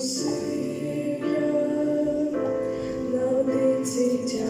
Освіля на диці.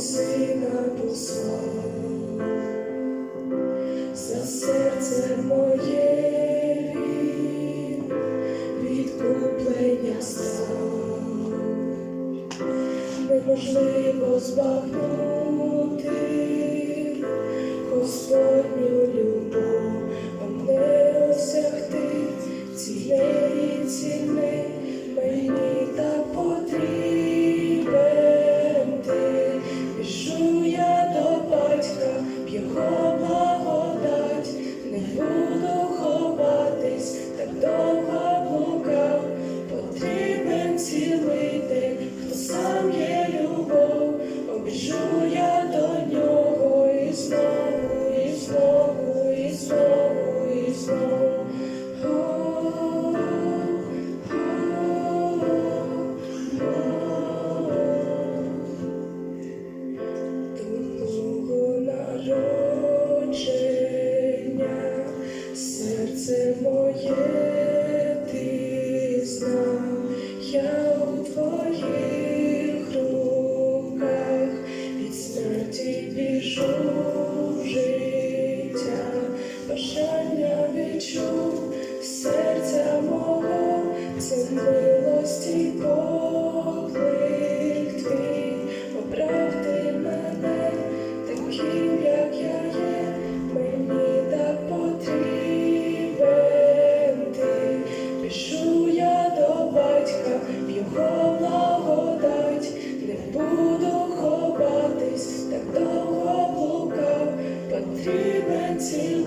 сина послав за серце моє відкуплення став, неможливо збагнути Господню. Твоє я у твоїх руках. Від смерті біжу життя, бажання відчув. until